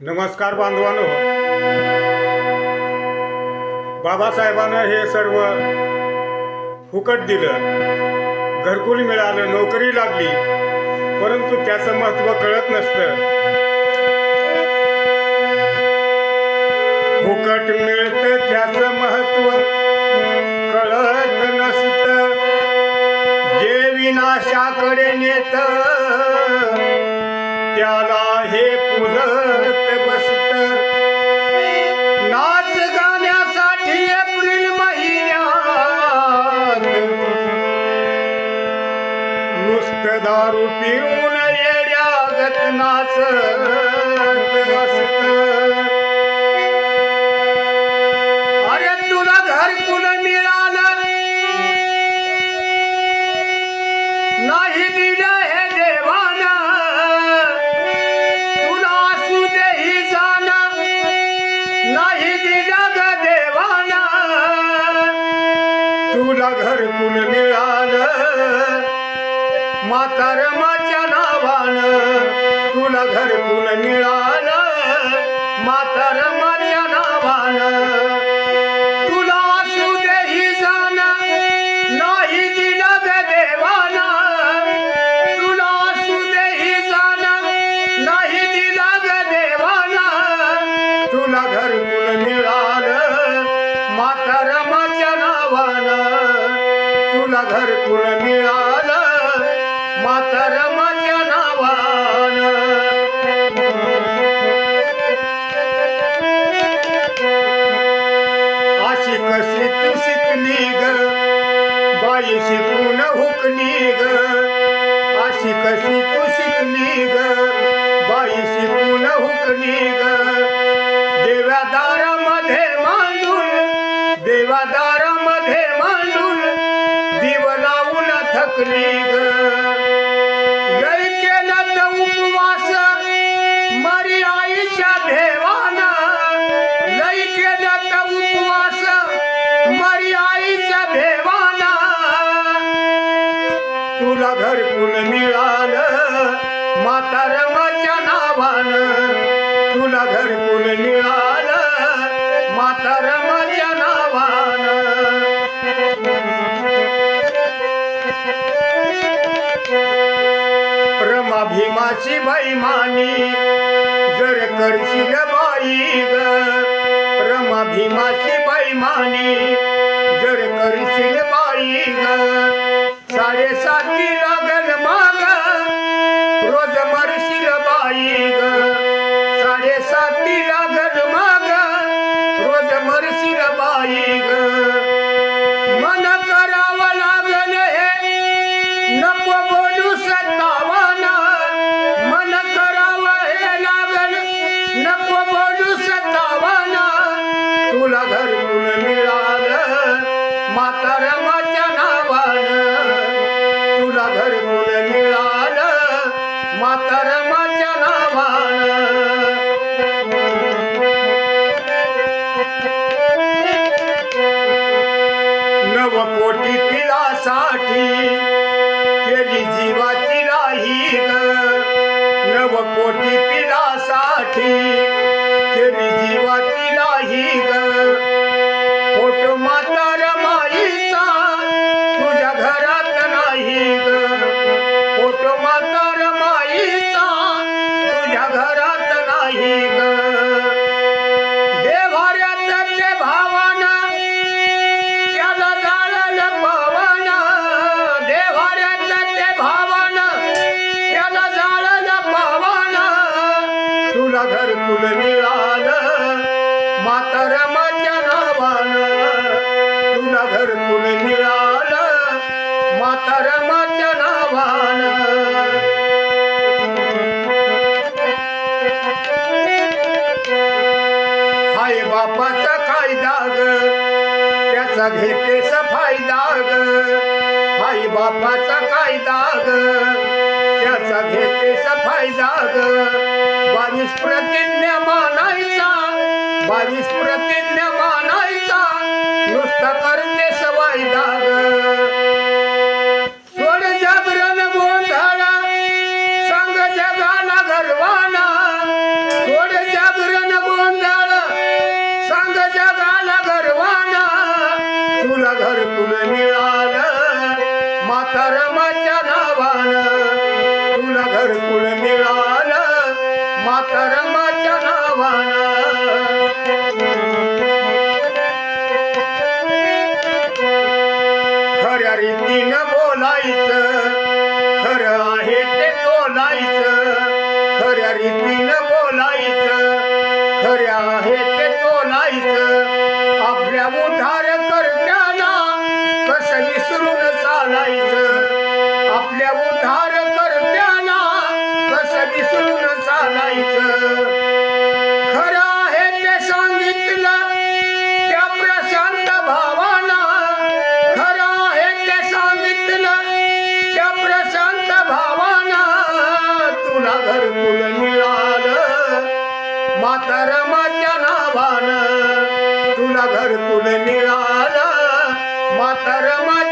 नमस्कार बांधवानो. बाबासाहेबांना हे सर्व फुकट दिलं. घरकुल मिळालं नोकरी लागली. परंतु त्याचं महत्त्व कळत नसतं. फुकट मिळतं त्याचं महत्त्व कळत नसतं. जे विनाशाकडे नेत त्याला हे पुरत दारू पिऊन येड्यागत नाचत असत अरे तुला घरकुल मिळालं. नाही दिलं हे देवानं. तुला असू देही जाणं. नाही दिलं ग देवानं. तुला घरकुल मिळालं. म्हातारमाच्या नावानं तुला घरकुल मिळालं. म्हातारमाच्या नावानं तुला असू देही जाण नाही दिलं ग देवानं. तुला असू देही जाण नाही दिलं ग देवानं. तुला घरकुल मिळालं. म्हातारमाच्या नावानं तुला घरकुल मिळालं. बाई शिकून हुकली ग अशी कशी तू शिकली ग बाई शिकून हुकली ग देवादारामध्ये मांडून देवादारामध्ये मांडून दिव लावून थकली ग. घरकुल मिळालं. म्हातारमाच्या नावानं तुला घरकुल मिळालं. म्हातारमाच्या नावानं. रमा भीमाची बैमानी जर करशील बाई ग. रमा भीमाची बैमानी जर करशील बाई ग. साडेसाती लागल माग. रोज मरशील बाई ग. साडेसाती लागल माग. रोज मरशील बाई ग. मन करावं लागल हे. नको बोलू सत्तावाना. मन करावं हे लागल. नको बोलू सत्तावाना. तुला घरकुल मिळालं. म्हातारमाच्या नावानं. घरकुल मिळालं म्हातारमाच्या नावानं नव कोटी तिलासाठी केली जीवाची राही नवकोटी नव कोटी पिलासाठी केली जीवाची राही तुला घरकुल मिळालं म्हातारमाच्या नावानं. तुला घरकुल मिळालं म्हातारमाच्या नावान. त्याचा घेतेस फायदा ग. आई बापाचा कायदा ग? त्याचा घेतेस फायदा ग. बावीस प्रतिज्ञा मानायचा. बावीस प्रतिज्ञा खऱ्या रीतीनं बोलायचं खरं आहे ते बोलायचं. खऱ्या रीतीनं घर घरकुल मिळालं. मातर माझ्या नावानं तुला घरकुल मिळालं. मातर माझ्या